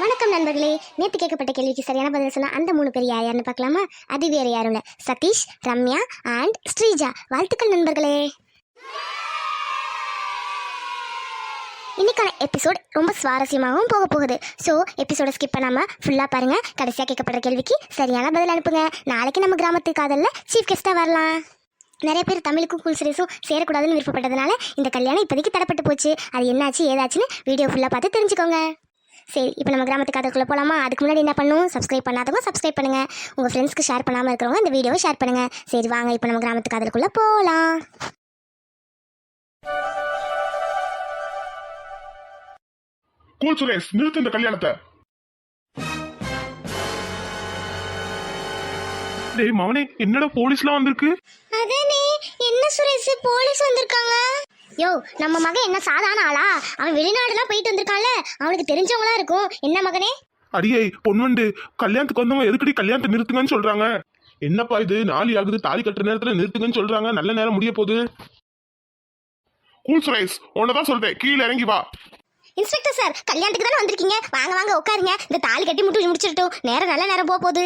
வணக்கம் நண்பர்களே. நேற்று கேட்கப்பட்ட கேள்விக்கு சரியான பதில் சொன்ன அந்த மூணு பேர் யார் யாருன்னு பார்க்கலாமா? அது வேறு யாரும் இல்லை. சதீஷ் ரம்யா அண்ட் ஸ்ரீஜா. வாழ்த்துக்கள் நண்பர்களே. இன்றைக்கான எபிசோட் ரொம்ப சுவாரஸ்யமாகவும் போக போகுது. ஸோ எபிசோடை ஸ்கிப் பண்ணாமல் ஃபுல்லாக பாருங்கள் கடைசியாக கேட்கப்படுற கேள்விக்கு சரியான பதில் அனுப்புங்க. நாளைக்கு நம்ம கிராமத்து காதலில் சீஃப் கெஸ்ட்டாக வரலாம். நிறைய பேர் தமிழுக்கும் கூல் சீரீஸும் சேரக்கூடாதுன்னு விருப்பப்பட்டதுனால இந்த கல்யாணம் இப்போதைக்கு தடப்பட்டு போச்சு. அது என்னாச்சு ஏதாச்சுன்னு வீடியோ ஃபுல்லாக பார்த்து தெரிஞ்சுக்கோங்க. சரி இப்போ நம்ம கிராமத்து கதைக்குள்ளே போகலாமா அதுக்கு முன்னாடி என்ன பண்ணும் சப்ஸ்கிரைப் பண்ணாதவங்க சப்ஸ்கிரைப் பண்ணுங்கள் உங்கள் ஃப்ரெண்ட்ஸ்க்கு ஷேர் பண்ணாமல் இருக்கிறவங்க இந்த வீடியோவை ஷேர் பண்ணுங்கள் சரி வாங்க இப்போ நம்ம கிராமத்து கதைக்குள்ளே போகலாம் கூல் சுரேஷ் நிறுத்து இந்த கல்யாணத்தை. டேய் மவனே என்னடா போலீஸ்லாம் வந்திருக்கு? அதானே என்ன சுரேஷ் போலீஸ் வந்திருக்காங்க? யோ நம்ம மகன் என்ன சாதாரண ஆளா? அவன் வெளிநாடுலாம் போயிட்டு வந்திருக்கான்ல. அவனுக்கு தெரிஞ்சவங்களா இருக்கும். என்ன மகனே? அடியே பொன்வண்டு கல்யாணத்துக்கு வந்தவங்க எதுக்கடி கல்யாணத்தை நிறுத்துங்கன்னு சொல்றாங்க? என்னப்பா இது? நாளை ஆகுது தாலி கட்டுற நேரத்துல நிறுத்துங்கன்னு சொல்றாங்க. நல்ல நேரம் முடிய போகுது. கூல் சுரேஷ் உன்னதான் சொல்றேன். கீழே இறங்கி வா. இன்ஸ்பெக்டர் சார் கல்யாணத்துக்கு தானே வந்திருக்கீங்க? வாங்க வாங்க உட்காருங்க. இந்த தாலி கட்டி முட்டு முடிச்சிட்டோம் நேரம் நல்ல நேரம் போக போகுது.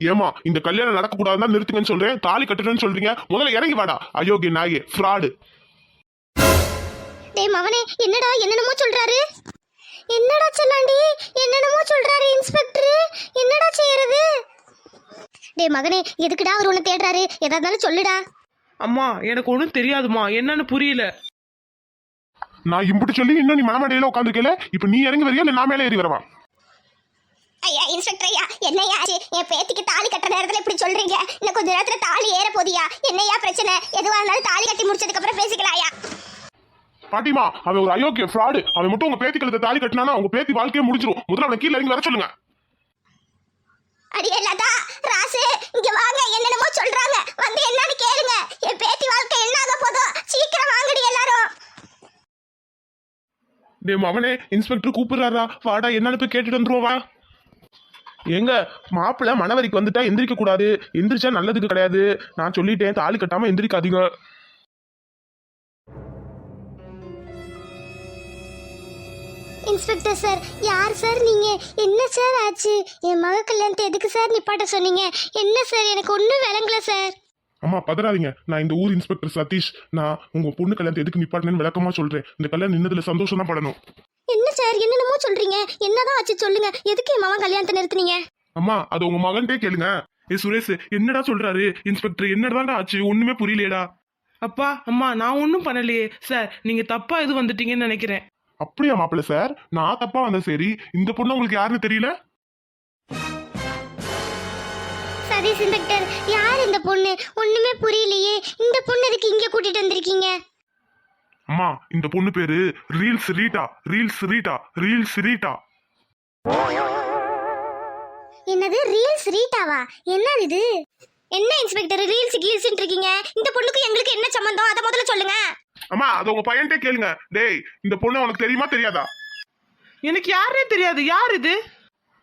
ஏமா இந்த கல்யாணம் நடக்க கூடாதுன்னு நிறுத்துங்கன்னு சொல்றேன் தாலி கட்டுறேன்னு சொல்றீங்க முதல்ல இறங்கி வாடா. அயோக்கிய நாயே ஃப்ராடு டேய் மவனே என்னடா என்னென்னமோ சொல்றாரு? என்னடா செல்லாண்டி என்னென்னமோ சொல்றாரு இன்ஸ்பெக்டர்? என்னடா செய்யறது? டேய் மகனே எதுக்குடா அவர் உன்னை தேடுறாரு? எதா இருந்தாலும் சொல்லுடா. அம்மா எனக்கு ஒன்றும் தெரியாதுமா என்னன்னு புரியல. நான் இம்புட்டு சொல்லி இன்னும் நீ மனமடையில உட்காந்துருக்கல இப்ப நீ இறங்கி வரியா இல்ல நான் மேலே ஏறி வரவா? ஐயா இன்ஸ்பெக்டர் ஐயா என்னையா ஆச்சு? என் பேத்திக்கு தாலி கட்டுற நேரத்துல இப்படி சொல்றீங்க? இன்னும் கொஞ்ச நேரத்துல தாலி ஏற போதியா என்னையா பிரச்சனை? எதுவா இருந்தாலும் தாலி கட்டி முடிச்சதுக்கு அப்புறம் பேசிக்கலாம்யா. பாட்டிமா அவன் ஒரு அயோக்கிய ஃப்ராடு அவன் மட்டும் உங்க பேத்தி கழுத்தை தாலி கட்டினானா உங்க பேத்தி வாழ்க்கையே முடிஞ்சிரும். முதல்ல அவனை கீழே இறங்கி வர சொல்லுங்க. அடியே லதா ராசு இங்க வாங்க. என்னென்னமோ சொல்றாங்க. வந்து என்னன்னு கேளுங்க. என் பேத்தி வாழ்க்கை என்ன ஆக போதோ சீக்கிரம் வாங்கடி எல்லாரும். டே மவனே இன்ஸ்பெக்டர் கூப்பிடுறாரா? வாடா என்னன்னு போய் கேட்டுட்டு வந்துருவோம் வா. எங்க மாப்பிள்ளை மனவரிக்கு வந்துட்டா எந்திரிக்க கூடாது. எந்திரிச்சா நல்லதுக்கு கிடையாது. நான் சொல்லிட்டேன் தாலி கட்டாம எந்திரிக்காதீங்க. இன்ஸ்பெக்டர் சார் யார் சார் நீங்க? என்ன சார் ஆச்சு? என் மக கல்யாணத்தை எதுக்கு சார் நிப்பாட்ட சொன்னீங்க? என்ன சார் எனக்கு ஒன்றும் விளங்கல சார். அம்மா பதறாதீங்க. நான் இந்த ஊர் இன்ஸ்பெக்டர் சதீஷ். நான் உங்க பொண்ணு கல்யாணத்தை எதுக்கு நிப்பாட்டினேன்னு விளக்கமா சொல்றேன். இந்த கல்யாணம் நின்னதுல சந்தோஷம் தான் படணும். என்ன சார்? என்னென்னமோ சொல்றீங்க. என்னதான் ஆச்சு சொல்லுங்க. எதுக்கு என் மகன் கல்யாணத்தை நிறுத்துனீங்க? அம்மா அது உங்க மகன்கிட்டே கேளுங்க. ஏ சுரேஷ் என்னடா சொல்றாரு? இன்ஸ்பெக்டர் என்னடா ஆச்சு? ஒண்ணுமே புரியலையேடா. அப்பா அம்மா நான் ஒன்றும் பண்ணலையே. சார் நீங்க தப்பா இது வந்துட்டீங்கன்னு நினைக்கிறேன். அப்படியா மாப்பிள்ள சார்? நான் தப்பா வந்த சரி. இந்த பொண்ணு உங்களுக்கு யாருன்னு தெரியல? சதீஷ் இன்ஸ்பெக்டர். யார் இந்த பொண்ணு? ஒண்ணுமே புரியலையே. இந்த பொண்ணு எதுக்கு இங்க கூட்டிட்டு வந்திருக்கீங்க? அம்மா இந்த பொண்ணு பேரு reels Rita. Reels Rita. Reels Rita. என்னது? ரீல்ஸ் ரீட்டாவா? என்னது இது? என்ன இன்ஸ்பெக்டர்? ரீல்ஸ் கீல்ஸ் இருக்கீங்க. இந்த பொண்ணுக்கு எங்களுக்கு என்ன சம்பந்தம்? அதை முதல்ல சொல்லுங்க. அம்மா அது உங்க பையன்கிட்ட கேளுங்க. டேய் இந்த பொண்ணு உனக்கு தெரியுமா தெரியாதா? எனக்கு யாருனே தெரியாது. யார் இது?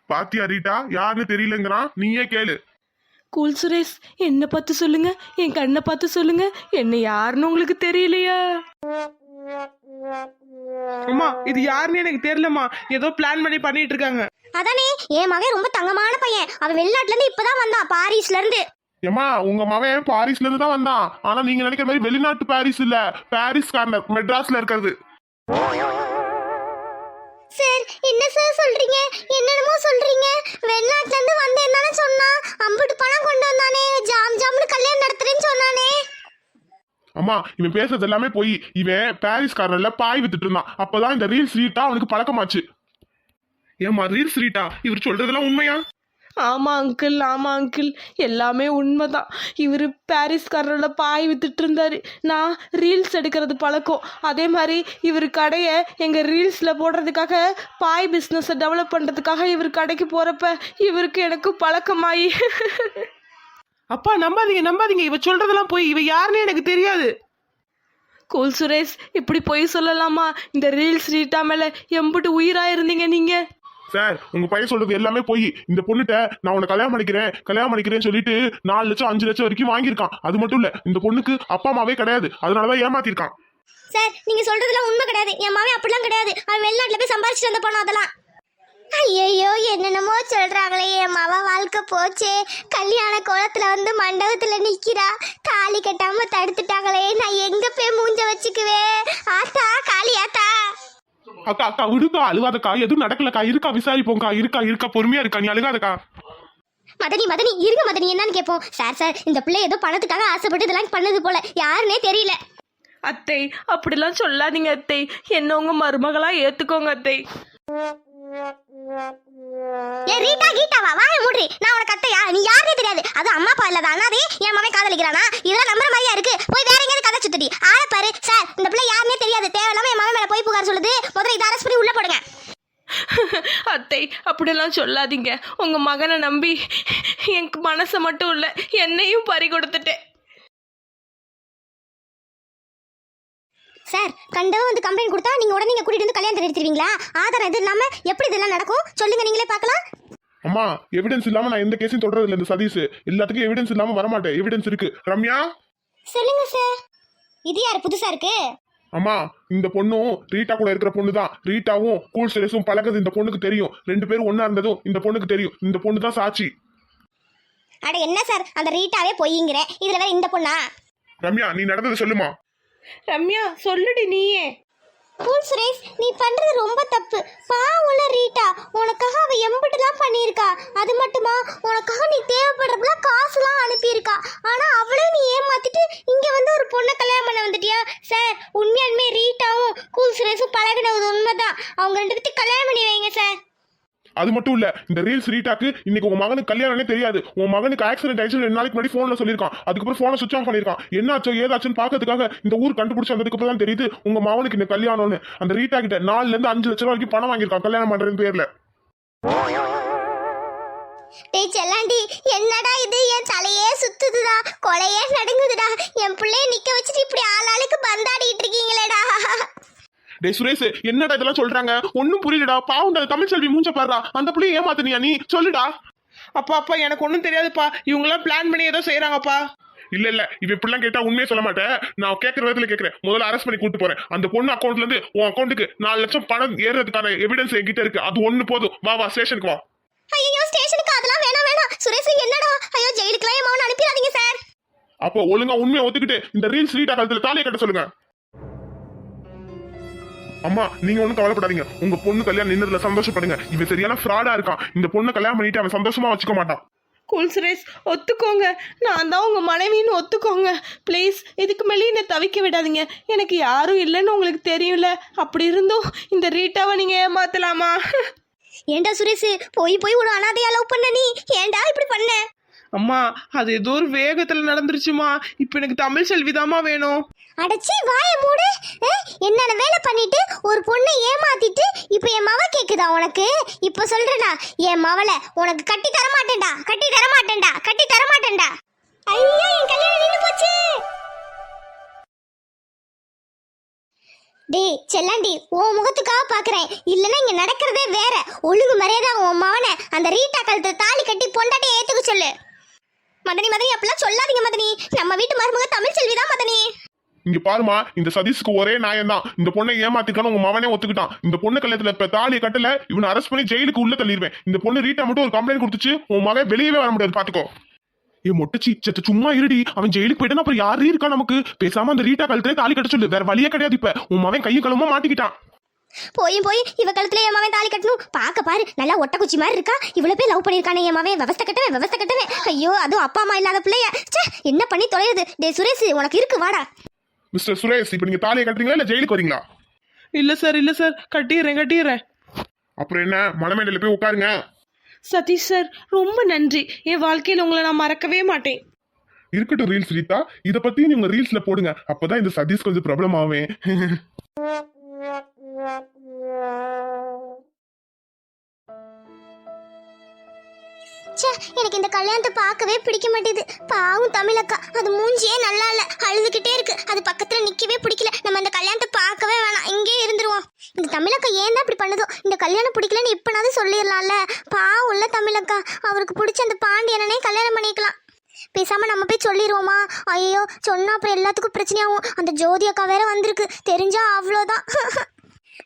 பாத்தியா ரீட்டா? யாருன்னு தெரியலங்கிறான். நீயே கேளு. கூல் சுரேஷ் என்ன பார்த்து சொல்லுங்க. என் கண்ணை பார்த்து சொல்லுங்க. என்ன யாருன்னு உங்களுக்கு தெரியலையா? அம்மா இது யாருன்னு எனக்கு தெரியலம்மா. ஏதோ பிளான் பண்ணி பண்ணிட்டு இருக்காங்க. அதானே என் மகன் ரொம்ப தங்கமான பையன். அவன் வெளிநாட்டுல இருந்து இப்பதான் வந்தான் பாரிஸ்ல இருந்து ஏம்மா உங்க மவன் பாரிஸ்ல இருந்து தான் வந்தான். ஆனா நீங்க நினைக்கிற மாதிரி வெளிநாட்டு பாரிஸ் இல்ல. பாரிஸ் கார்னர் மெட்ராஸ்ல இருக்கிறது. சார் என்ன சார் சொல்றீங்க? என்னென்னமோ சொல்றீங்க. வெளிநாட்டுல இருந்து வந்தேன்னு சொன்னா அம்புட்டு பணம் கொண்டு வந்தானே ஜாம் ஜாம்னு கல்யாணம் நடத்துறேன்னு சொன்னானே. அம்மா இவன் பேசுறது எல்லாமே போய் இவன் பாரிஸ் கார்னர்ல பாய் வித்துட்டு இருந்தான். அப்பதான் இந்த ரீல்ஸ் ரீட்டா அவனுக்கு பழக்கமாச்சு. ஏமா ரீல்ஸ் ரீட்டா? இவர் சொல்றதெல்லாம் உண்மையா? ஆமா அங்கிள் ஆமா அங்கிள் எல்லாமே உண்மைதான். இவர் பாரிஸ்காரரோட பாய் வித்துட்டு இருந்தாரு நான் ரீல்ஸ் எடுக்கிறது பழக்கம். அதே மாதிரி இவர் கடையை எங்கள் ரீல்ஸில் போடுறதுக்காக பாய் பிஸ்னஸை டெவலப் பண்ணுறதுக்காக இவர் கடைக்கு போகிறப்ப இவருக்கு எனக்கு பழக்கமாயி. அப்பா நம்பாதீங்க நம்பாதீங்க. இவ சொல்றதெல்லாம் போய் இவ யாருன்னு எனக்கு தெரியாது. கூல் சுரேஷ் இப்படி பொய் சொல்லலாமா? இந்த ரீல்ஸ் ரீட்டா மேலே எம்புட்டு உயிராக இருந்தீங்க நீங்கள் சார் உங்க பையன் சொல்றது எல்லாமே போய். இந்த பொண்ணுட்ட நான் உன்னை கல்யாணம் பண்ணிக்கிறேன் கல்யாணம் பண்ணிக்கிறேன்னு சொல்லிட்டு நாலு லட்சம் அஞ்சு லட்சம் வரைக்கும் வாங்கியிருக்கான். அது மட்டும் இல்ல இந்த பொண்ணுக்கு அப்பா அம்மாவே கிடையாது. அதனாலதான் ஏமாத்திருக்கான் சார் நீங்க சொல்றதுலாம் உண்மை கிடையாது. என் மாவே அப்படிலாம் கிடையாது. அவன் வெளிநாட்டுல போய் சம்பாரிச்சுட்டு வந்த போனோம் அதெல்லாம். ஐயோ என்னென்னமோ சொல்றாங்களே. என் மாவ வாழ்க்கை போச்சே. கல்யாண கோலத்துல வந்து மண்டபத்துல நிக்கிறா. தாலி கட்டாம தடுத்துட்டாங்களே. நான் எங்க போய் மூஞ்ச வச்சுக்குவேன்? ஆத்தா காளி ஆத்தா. அக்கா அக்கா விடுக்கா அழுகாதக்கா. எதுவும் நடக்கலக்கா. இருக்கா விசாரிப்போம்க்கா. இருக்கா இருக்கா பொறுமையா இருக்கா? நீ அழுகாதக்கா. மதனி மதனி இருங்க மதனி. என்னன்னு கேட்போம். சார் சார் இந்த பிள்ளை ஏதோ பணத்துக்காக ஆசைப்பட்டு இதெல்லாம் பண்ணது போல. யாருன்னே தெரியல. அத்தை அப்படிலாம் சொல்லாதீங்க அத்தை. என்ன உங்க மருமகளா ஏத்துக்கோங்க அத்தை. ஏ ரீட்டா கீட்டாவா வாய மூடி நான் உனக்கு அத்தையா? நீ யாருனே தெரியாது. அது அம்மா அப்பா இல்லாத அனாதே என் மகன் காதலிக்கிறானா? இதெல்லாம் நம்புற மாதிரியா இருக்கு? போய் வேற எங்கேயாவது கதை சுத்தடி. ஆள பாரு சார் இந்த பிள்ளை யாருனே தெரியாது. தேவையில்லாம என் மகன் மேல போய் புகார் சொல்லுது. முதல்ல இதை அரெஸ்ட் பண்ணி உள்ள போடுங்க. அத்தை அப்படிலாம் சொல்லாதீங்க. உங்க மகனை நம்பி என் மனசை மட்டும் இல்லை. என்னையும் பறி கொடுத்துட்டேன். சார் கண்டவன் வந்து கம்ப்ளைண்ட் கொடுத்தா நீங்க உடனே இங்க கூட்டிட்டு வந்து கல்யாணத்தை எடுத்துருவீங்களா? ஆதாரம் எதுவும் இல்லாம எப்படி இதெல்லாம் நடக்கும்? சொல்லுங்க நீங்களே பார்க்கலாம். அம்மா எவிடன்ஸ் இல்லாம நான் எந்த கேஸையும் தொடறது இல்லை இந்த சதீஷ். எல்லாத்துக்கும் எவிடன்ஸ் இல்லாம வரமாட்டேன். எவிடன்ஸ் இருக்கு. ரம்யா? சொல்லுங்க சார். இது யார் புதுசா இருக்கு? அம்மா இந்த பொண்ணும் ரீட்டா கூட இருக்கிற பொண்ணு தான் ரீட்டாவும் கூல் ஸ்டேஸும் பழகுது. இந்த பொண்ணுக்கு தெரியும். ரெண்டு பேரும் ஒண்ணா இருந்ததும் இந்த பொண்ணுக்கு தெரியும். இந்த பொண்ணு தான் சாட்சி. அட என்ன சார்? அந்த ரீட்டாவே பொய்ங்கிறேன் இதுல வேற இந்த பொண்ணா? ரம்யா நீ நடந்ததை சொல்லுமா? ரம்யா சொல்லுடி நீயே. கூல் சுரேஷ் நீ பண்றது ரொம்ப தப்பு. பாவுல ரீட்டா உனக்காக அவ எம்பிட்டுலாம் பண்ணியிருக்கா. அது மட்டுமா உனக்காக நீ தேவைப்படுறப்பெல்லாம் காசுலாம் அனுப்பியிருக்கா. ஆனா அவளே நீ ஏமாத்திட்டு இங்க வந்து ஒரு பொண்ணை கல்யாணம் பண்ண வந்துட்டியா? சார் உண்மையாலுமே ரீட்டாவும் கூல் சுரேஷும் பழகினது உண்மைதான். அவங்க ரெண்டு பேர்த்தையும் கல்யாணம் பண்ணி வைங்க சார் அது மட்டும் இல்ல இந்த ரீல்ஸ் ரீட்டாக்கு இன்னைக்கு உங்க மகனுக்கு கல்யாணமே தெரியாது. உன் மகனுக்கு ஆக்சிடென்ட் ஆயிடுச்சு ரெண்டு நாளைக்கு முன்னாடி போன்ல சொல்லியிருக்கான். அதுக்கப்புறம் போனை சுவிச் ஆஃப் பண்ணிருக்கான் என்னாச்சோ ஏதாச்சுன்னு பாக்கிறதுக்காக இந்த ஊர் கண்டுபிடிச்சு வந்ததுக்கு அப்புறம் தான் தெரியுது உங்க மகனுக்கு இந்த கல்யாணம்னு. அந்த ரீட்டா கிட்ட நாலுல இருந்து அஞ்சு லட்சம் ரூபாய் வரைக்கும் பணம் வாங்கியிருக்கான் கல்யாணம் பண்றது பேர்ல. டேய் செல்லாண்டி என்னடா இது? என் தலையே சுத்துதுடா கொலையே நடுங்குதுடா. என் பிள்ளைய நிக்க வச்சுட்டு இப்படி ஆளாளுக்கு பந்தாடிட்டு இருக்கீங்களேடா. டேய் சுரேஷ் என்னடா இதெல்லாம் சொல்றாங்க? ஒன்னும் புரியலடா. பாவம் அந்த தமிழ் செல்வி மூஞ்ச பாடுறா. அந்த புள்ளைய ஏமாத்துனியா நீ? சொல்லுடா. அப்பா அப்பா எனக்கு ஒன்றும் தெரியாதுப்பா. இவங்கெல்லாம் பிளான் பண்ணி ஏதோ செய்றாங்கப்பா. இல்ல இல்ல. இவ இப்படிலாம் கேட்டா உண்மையே சொல்ல மாட்டேன் நான் கேட்கற விதத்துல கேட்கறேன் முதல்ல அரெஸ்ட் பண்ணி கூட்டு போறேன். அந்த பொண்ணு அக்கௌண்ட்ல இருந்து உன் அக்கௌண்ட்டுக்கு நாலு லட்சம் பணம் ஏறுறதுக்கான எவிடன்ஸ் என்கிட்ட இருக்கு. அது ஒண்ணு போதும். வா வா ஸ்டேஷனுக்கு வா. ஐயோ ஸ்டேஷனுக்கு அதெல்லாம் வேணாம் வேணாம். சுரேஷ் என்னடா? ஐயோ ஜெயிலுக்குலாம் என் மகன் அனுப்பிடாதீங்க சார் அப்போ ஒழுங்கா உண்மையை ஒத்துக்கிட்டு இந்த ரீல்ஸ் ரீட்டா காலத்துல தாலியை கட்ட சொல்லுங்க. அம்மா நீங்க ஒண்ணும் கவலைப்படாதீங்க. உங்க பொண்ணு கல்யாணம் நின்னதுல சந்தோஷப்படுங்க. இவன் சரியான ஃப்ராடா இருக்கான் இந்த பொண்ணை கல்யாணம் பண்ணிட்டு அவன் சந்தோஷமா வச்சுக்க மாட்டான். கூல் சுரேஷ் ஒத்துக்கோங்க. நான் தான் உங்க மனைவின்னு ஒத்துக்கோங்க. ப்ளீஸ் இதுக்கு மேலே என்னை தவிக்க விடாதீங்க. எனக்கு யாரும் இல்லைன்னு உங்களுக்கு தெரியும்ல. அப்படி இருந்தும் இந்த ரீட்டாவை நீங்க ஏமாத்தலாமா? ஏண்டா சுரேஷ் போய் போய் ஒரு அனாதையா லவ் பண்ண நீ? ஏண்டா இப்படி பண்ண? அம்மா அது ஏதோ ஒரு வேகத்துல நடந்துருச்சுமா. இப்போ எனக்கு தமிழ் செல்விதாமா வேணும். அடச்சி வாய மூடு. என்னென்ன வேலை பண்ணிட்டு ஒரு பொண்ணை ஏமாத்திட்டு இப்போ என் மவ கேக்குதா உனக்கு? இப்போ சொல்றேனா என் மவளை உனக்கு கட்டி தர மாட்டேன்டா. கட்டி தர மாட்டேன்டா. கட்டி தர மாட்டேன்டா. ஐயோ என் கல்யாணம் நின்னு போச்சு. டேய் செல்லாண்டி உன் முகத்துக்காக பாக்குறேன். இல்லைன்னா இங்க நடக்கிறதே வேற. ஒழுங்கு மரியாதை உன் மவனை அந்த ரீட்டா கழுத்து தாலி கட்டி பொண்டாட்டி ஏத்துக்க சொல்லு. மதனி மதனி அப்படிலாம் சொல்லாதீங்க மதனி. நம்ம வீட்டு மருமக தமிழ் செல்விதான் மதனி. இங்க பாருமா இந்த சதீஷ்க்கு ஒரே நியாயம் தான் இந்த பொண்ணை ஏமாத்திக்கான உங்க மவனே ஒத்துக்கிட்டான். இந்த பொண்ணு கல்யாணத்துல இப்ப தாலியை கட்டல இவனை அரெஸ்ட் பண்ணி ஜெயிலுக்கு உள்ள தள்ளிடுவேன். இந்த பொண்ணு ரீட்டா மட்டும் ஒரு கம்ப்ளைண்ட் கொடுத்துச்சு உன் மகன் வெளியவே வர முடியாது பாத்துக்கோ. ஏ மொட்டச்சி சத்த சும்மா இருடி. அவன் ஜெயிலுக்கு போயிட்டான் அப்புறம் யாரு இருக்கா நமக்கு? பேசாம அந்த ரீட்டா கழுத்துல தாலி கட்ட சொல்லு. வேற வழியே கிடையாது இப்ப. உன் மகன் கையும் களமா மாட்டிக்கிட்டான். போய் போய் இவ கழுத்துல என் மவன் தாலி கட்டணும். பார்க்க பாரு நல்லா ஒட்ட குச்சி மாதிரி இருக்கா. இவ்வளவு பேர் லவ் பண்ணிருக்கானே என் மவன். விவஸ்த கட்டவே விவஸ்த கட்டவே ஐயோ அதுவும் அப்பா அம்மா இல்லாத பிள்ளைய. ச்சே என்ன பண்ணி தொலையுது? டே சுரேஷ் உனக்கு இருக்கு வாடா. மிஸ்டர் சுரேஷ் இப்ப நீங்க தாலியை கட்டுறீங்களா இல்ல ஜெயிலுக்கு வரீங்களா இல்ல சார் இல்ல சார். கட்டிடுறேன் கட்டிடுறேன். அப்புறம் என்ன? மலைமேடையில போய் உட்காருங்க. சதீஷ் சார் ரொம்ப நன்றி. என் வாழ்க்கையில் உங்களை நான் மறக்கவே மாட்டேன். இருக்கட்டும் ரீல்ஸ் ரீதா இத பத்தி நீங்க ரீல்ஸ்ல போடுங்க. அப்பதான் இந்த சதீஷ் கொஞ்சம் ப்ராப்ளம் ஆவேன். ச்சே எனக்கு இந்த கல்யாணத்தை பார்க்கவே பிடிக்க மாட்டேது. பாவம் தமிழக்கா அது மூஞ்சியே நல்லா இல்லை. அழுதுகிட்டே இருக்கு. அது பக்கத்துல நிக்கவே பிடிக்கல. நம்ம அந்த கல்யாணத்தை பார்க்கவே வேணாம். இங்கே இருந்துருவோம். இந்த தமிழக்கா ஏன் தான் இப்படி பண்ணுதோ? இந்த கல்யாணம் பிடிக்கலன்னு இப்பனாவது சொல்லிடலாம்ல. பாவம் இல்ல தமிழக்கா அவருக்கு பிடிச்ச அந்த பாண்டியனனே கல்யாணம் பண்ணிக்கலாம். பேசாம நம்ம போய் சொல்லிடுவோமா ஐயோ சொன்னா அப்புறம் எல்லாத்துக்கும் பிரச்சனையாகும். அந்த ஜோதி அக்கா வேற வந்திருக்கு. தெரிஞ்சா அவ்வளோதான்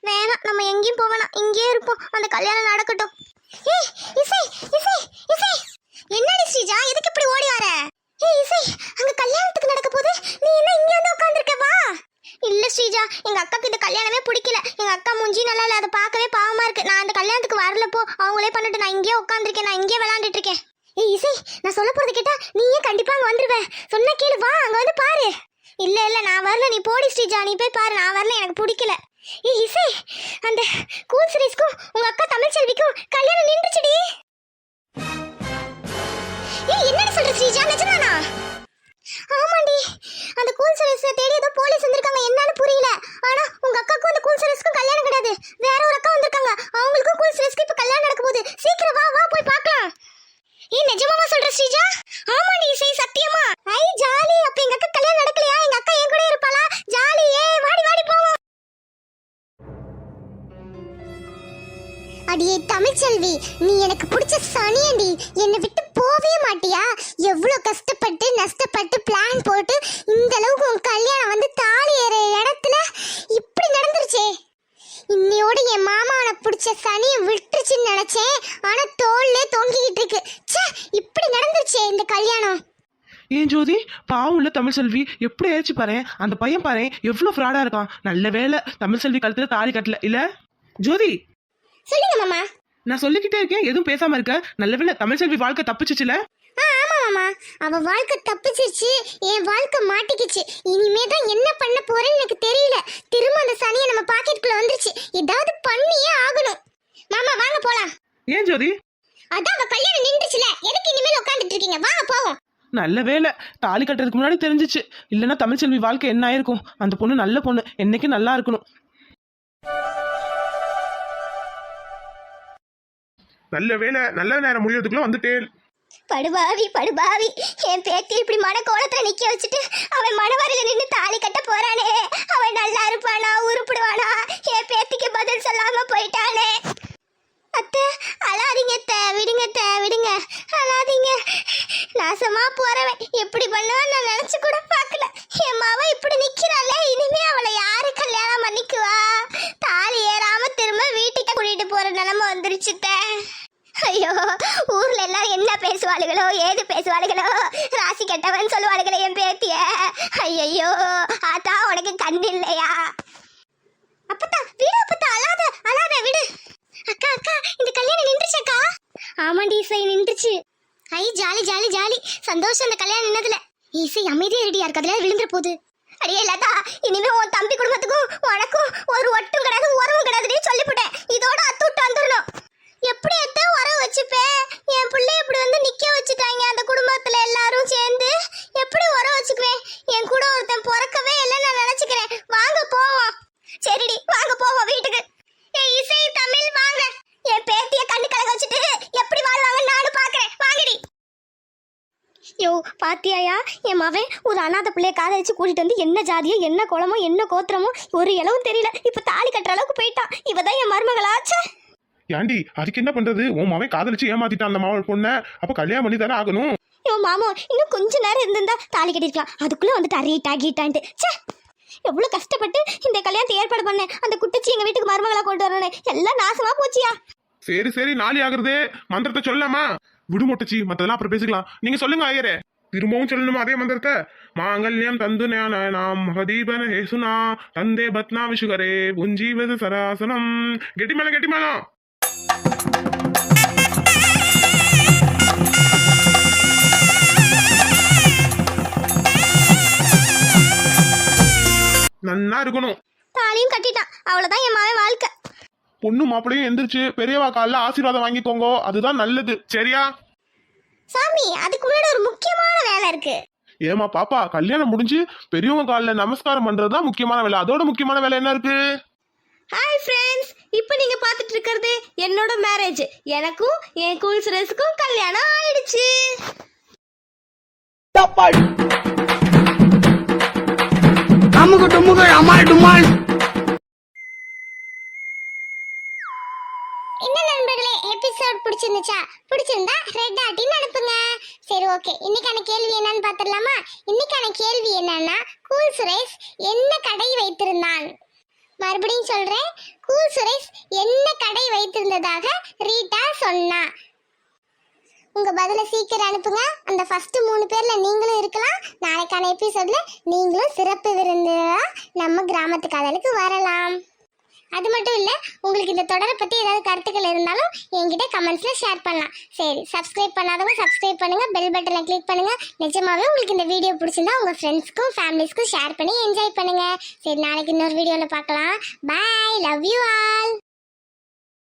வேணாம் நம்ம எங்கேயும் போவேணாம் இங்கேயே இருப்போம். அந்த கல்யாணம் நடக்கட்டும். ஏய் இசை இசை இசை. என்னடி ஸ்ரீஜா எதுக்கு இப்படி ஓடி வர? ஏய் இசை அங்க கல்யாணத்துக்கு நடக்க போகுது. நீ என்ன இங்க வந்து உட்கார்ந்திருக்க? வா. இல்ல ஸ்ரீஜா எங்க அக்காக்கு இந்த கல்யாணமே பிடிக்கல. எங்க அக்கா மூஞ்சி நல்லா இல்ல. அதை பார்க்கவே பாவமா இருக்கு. நான் அந்த கல்யாணத்துக்கு வரல போ. அவங்களே பண்ணிட்டு நான் இங்கேயே உட்கார்ந்திருக்கேன். நான் இங்கேயே விளையாண்டுட்டு இருக்கேன். ஏய் இசை நான் சொல்ல போறது கேட்டா நீயே கண்டிப்பா அங்க வந்துருவேன் சொன்ன கேளு வா. அங்க வந்து பாரு. இல்ல இல்ல நான் வரல. நீ போடி ஸ்ரீஜா. நீ போய் பாரு. நான் வரல. எனக்கு பிடிக்கல. ஏய் இசை அந்த கூல் சீரிஸ்க்கும் உங்க அக்கா தமிழ்ச்செல்விக்கும் கல்யாணம் நின்றுச்சுடி. ஏய் என்னடி சொல்ற ஸ்ரீஜா? நிஜமானா? ஆமாண்டி அந்த ஏன் ஜோதி? பாவம் இல்ல தமிழ் செல்வி எப்படி ஆயிடுச்சு பாரு? அந்த பையன் பாரு எவ்வளவு ஃப்ராடா இருக்கான். நல்ல வேலை தமிழ் செல்வி கழுத்துல தாலி கட்டல. இல்ல? ஜோதி! சொல்லுங்க மாமா. நான் சொல்லிக்கிட்டே இருக்கேன் எதுவும் பேசாம இருக்க. நல்ல வேலை தமிழ் செல்வி வாழ்க்கை தப்பிச்சுச்சுல? ஆ ஆமா மாமா. அவ வாழ்க்கை தப்பிச்சிருச்சு என் வாழ்க்கை மாட்டிக்கிச்சு. இனிமே தான் என்ன பண்ண போறேன்னு எனக்கு தெரியல. திரும்ப அந்த சனியை நம்ம பாக்கெட்டுக்குள்ள வந்துருச்சு. ஏதாவது பண்ணியே ஆகணும். மாமா வாங்க போலாம். ஏன் ஜோதி? அதான் அவ கல்யாணம் நின்றுச்சுல. எதுக்கு இனிமேல் உட்காந்துட்டு இருக்கீங்க? வாங்க போவோம். நல்ல வேலை. தாலி கட்டுறதுக்கு முன்னாடி தெரிஞ்சிச்சு. இல்லைன்னா தமிழ்ச்செல்வி வாழ்க்கை என்ன ஆயிருக்கும்? அந்த பொண்ணு நல்ல பொண்ணு. என்னைக்கு நல்லா இருக்கணும்? நல்ல வேலை நல்ல நேரம் முடியறதுக்குள்ள வந்துட்டேன் படுபாவி படுபாவி. என் பேத்தி இப்படி மன கோலத்துல நிக்க வச்சுட்டு அவன் மனவரையில நின்னு தாலி கட்ட போறானே. அவன் நல்லா இருப்பானா உருப்பிடுவானா? என் பேத்திக்கு பதில் சொல்லாம போயிட்டானே. அத்தை அழாதீங்க அத்தை. விடுங்க அத்தை விடுங்க. அழாதீங்க. நாசமா போறவன். எப்படி பண்ணுவான் நான் நினைச்சு கூட பார்க்கல. என் மாவ இப்படி நிக்கிறாள. இனிமே அவளை யாரு கல்யாணம் பண்ணிக்குவா? தாலி ஏறாம திரும்ப வீட்டுக்கு கூட்டிட்டு போற நிலைமை வந்துருச்சு ஐயோ ஊர்ல எல்லாம் என்ன பேசுவாளுகளோ ஏது பேசுவாளுகளோ? ராசி கெட்டவன் சொல்லுவாளுகளே என் பேத்திய. ஐயோ ஆத்தா உனக்கு கண் இல்லையா? அப்பத்தா வீடு அப்பத்தா அழாத அழாத விடு. அக்கா அக்கா இந்த கல்யாணம் நின்றுச்சு அக்கா ஆமாண்டி இசை நின்றுச்சு. ஐ ஜாலி ஜாலி ஜாலி. சந்தோஷம் இந்த கல்யாணம் நின்னதுல. இசை அமைதியா ரெடியா இருக்கு அதுல விழுந்துற போகுது அடியே லதா இனிமே உன் தம்பி குடும்பத்துக்கும் உனக்கும் ஒரு ஒட்டும் கிடையாது உறவும் கிடையாதுன்னு சொல்லிவிட்டேன் இதோட அத்துட்டு வந்துடணும் எப்படி எத்த உறவு வச்சுப்பேன் என் பிள்ளை இப்படி வந்து நிக்க வச்சு அந்த குடும்பத்துல எல்லாரும் சேர்ந்து எப்படி உரம் வச்சுக்குவேன் என் கூட ஒருத்தன் பிறக்கவே இல்லை நான் நினைச்சுக்கிறேன் வாங்க போவோம் சரிடி வாங்க போவோம் வீட்டுக்கு ஏய் இசை தமிழ் வாங்க என் பேத்திய கண்ணு கலக வச்சுட்டு எப்படி வாழ்வாங்க நானும் பாக்குறேன் வாங்கடி யோ பாத்தியாயா என் மவன் ஒரு அனாதை பிள்ளைய காதலிச்சு கூட்டிட்டு வந்து என்ன ஜாதியோ என்ன குளமோ என்ன கோத்திரமோ ஒரு இளவும் தெரியல. இப்ப தாலி கட்டுற அளவுக்கு போயிட்டான். இவதான் என் மருமகளாச்சே. ஏண்டி அதுக்கு என்ன பண்றது? உன் மவன் காதலிச்சு ஏமாத்திட்டான் அந்த மாவன் பொண்ணை. அப்ப கல்யாணம் பண்ணி தானே ஆகணும். ஐயோ மாமா இன்னும் கொஞ்ச நேரம் இருந்திருந்தா தாலி கட்டிருக்கலாம் அதுக்குள்ள வந்துட்டு அரீட்டா கீட்டான்ட்டு ச்சே! எவ்வளவு கஷ்டப்பட்டு இந்த கல்யாணத்தை ஏற்பாடு பண்ணேன். அந்த குட்டச்சி எங்க வீட்டுக்கு மருமகளா கொண்டு வரணும் எல்லாம் நாசமா போச்சியா? சரி சரி நாளை ஆகுறது. மந்திரத்தை சொல்லலாமா? விடுமொட்டச்சி மத்ததெல்லாம் அப்புறம் பேசிக்கலாம். நீங்க சொல்லுங்க ஐயரே. திரும்பவும் சொல்லணுமா அதே மந்திரத்தை? மாங்கல்யம் தந்து நாம் மகதீபன ஹேசுனா தந்தே பத்னா விஷுகரே உஞ்சீவத சராசனம். கெட்டிமேளம் கெட்டிமேளம் நன்னா இருக்கணும். தாலியும் கட்டிட்டான். அவ்வளவுதான் என் மாவன் வாழ்க்கை. பொண்ணு மாப்பிளையும் எந்திரிச்சு பெரியவா காலில் ஆசீர்வாதம் வாங்கிக்கோங்க. அதுதான் நல்லது. சரியா? சாமி அதுக்கு முன்னாடி ஒரு முக்கியமான வேலை இருக்கு. ஏமா பாப்பா கல்யாணம் முடிஞ்சு பெரியவங்க காலில் நமஸ்காரம் பண்றதுதான் முக்கியமான வேலை. அதோட முக்கியமான வேலை என்ன இருக்கு? ஹாய் ஃப்ரெண்ட்ஸ் இப்போ நீங்க பார்த்துட்டு இருக்கிறது என்னோட மேரேஜ் எனக்கும் என் கூல் சுரேஷுக்கும் கல்யாணம் ஆயிடுச்சு. அமுக்கு டுமுக்கு அமால் டுமால் பிடிச்சிருந்துச்சா? பிடிச்சிருந்தா ரெட் ஆட்டின்னு அனுப்புங்க. சரி ஓகே இன்னைக்கான கேள்வி என்னன்னு பார்த்துடலாமா? இன்னைக்கான கேள்வி என்னன்னா கூல் சுரேஷ் என்ன கடை வைத்திருந்தான்? மறுபடியும் சொல்றேன். கூல் சுரேஷ் என்ன கடை வைத்திருந்ததாக ரீட்டா சொன்னா. உங்க பதில சீக்கிரம் அனுப்புங்க. அந்த ஃபர்ஸ்ட் மூணு பேர்ல நீங்களும் இருக்கலாம். நாளைக்கான எபிசோட்ல நீங்களும் சிறப்பு விருந்தினரா நம்ம கிராமத்து கதலுக்கு வரலாம். அது மட்டும் இல்லை உங்களுக்கு இந்த தொடரை பற்றி ஏதாவது கருத்துக்கள் இருந்தாலும் என்கிட்ட கமெண்ட்ஸில் ஷேர் பண்ணலாம். சரி சப்ஸ்கிரைப் பண்ணாதவங்க சப்ஸ்கிரைப் பண்ணுங்கள் பெல் பட்டனை கிளிக் பண்ணுங்கள் நிஜமாகவே உங்களுக்கு இந்த வீடியோ பிடிச்சிருந்தா உங்கள் ஃப்ரெண்ட்ஸ்க்கும் ஃபேமிலிஸ்க்கும் ஷேர் பண்ணி என்ஜாய் பண்ணுங்கள் சரி நாளைக்கு இன்னொரு வீடியோவில் பார்க்கலாம். Bye love you all